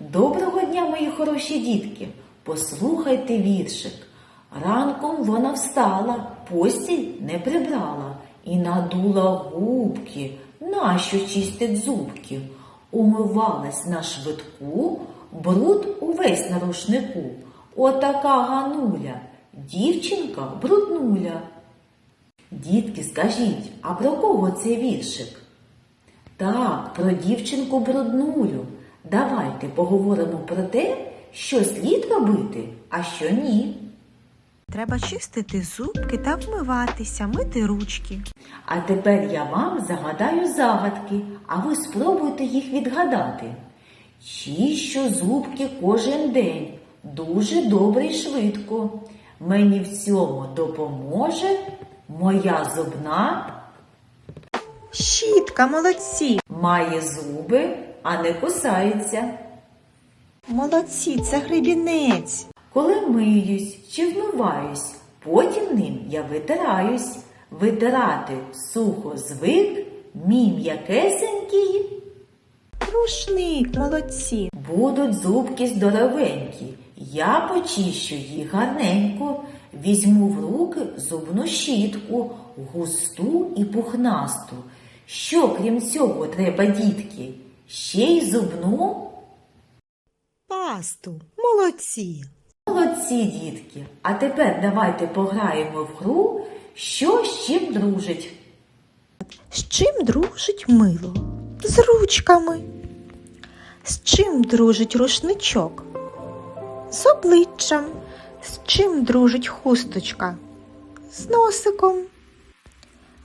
Доброго дня, мої хороші дітки. Послухайте віршик. Ранком вона встала, постіль не прибрала і надула губки, нащо чистить зубки. Умивалась на швидку, бруд увесь на рушнику. Отака гануля, дівчинка бруднуля. Дітки, скажіть, а про кого цей віршик? Так, про дівчинку бруднулю. Давайте поговоримо про те, що слід робити, а що ні. Треба чистити зубки та вмиватися, мити ручки. А тепер я вам загадаю загадки, а ви спробуйте їх відгадати. Чищу зубки кожен день, дуже добре й швидко. Мені в цьому допоможе моя зубна Щітка, молодці! має зуби, а не кусається. Молодці, це гребінець. Коли миюсь чи вмиваюсь, потім ним я витираюсь. Витирати сухо звик, мій м'якесенький. Рушник, молодці. Будуть зубки здоровенькі, я почищу їх гарненько, візьму в руки зубну щітку, густу і пухнасту. Що, крім цього, треба, дітки? Ще й зубну? Пасту, молодці. Молодці, дітки. А тепер давайте пограємо в гру, що з чим дружить. З чим дружить мило? З ручками. З чим дружить рушничок? З обличчям. З чим дружить хусточка? З носиком.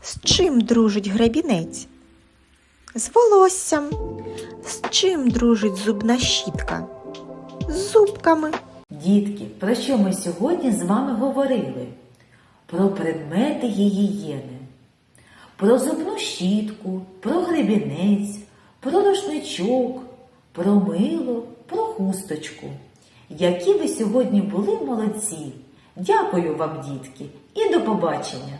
З чим дружить гребінець? З волоссям. Чим дружить зубна щітка? З зубками. Дітки, про що ми сьогодні з вами говорили? Про предмети гігієни, про зубну щітку, про гребінець, про рушничок, про мило, про хусточку. Які ви сьогодні були молодці! Дякую вам, дітки, і до побачення!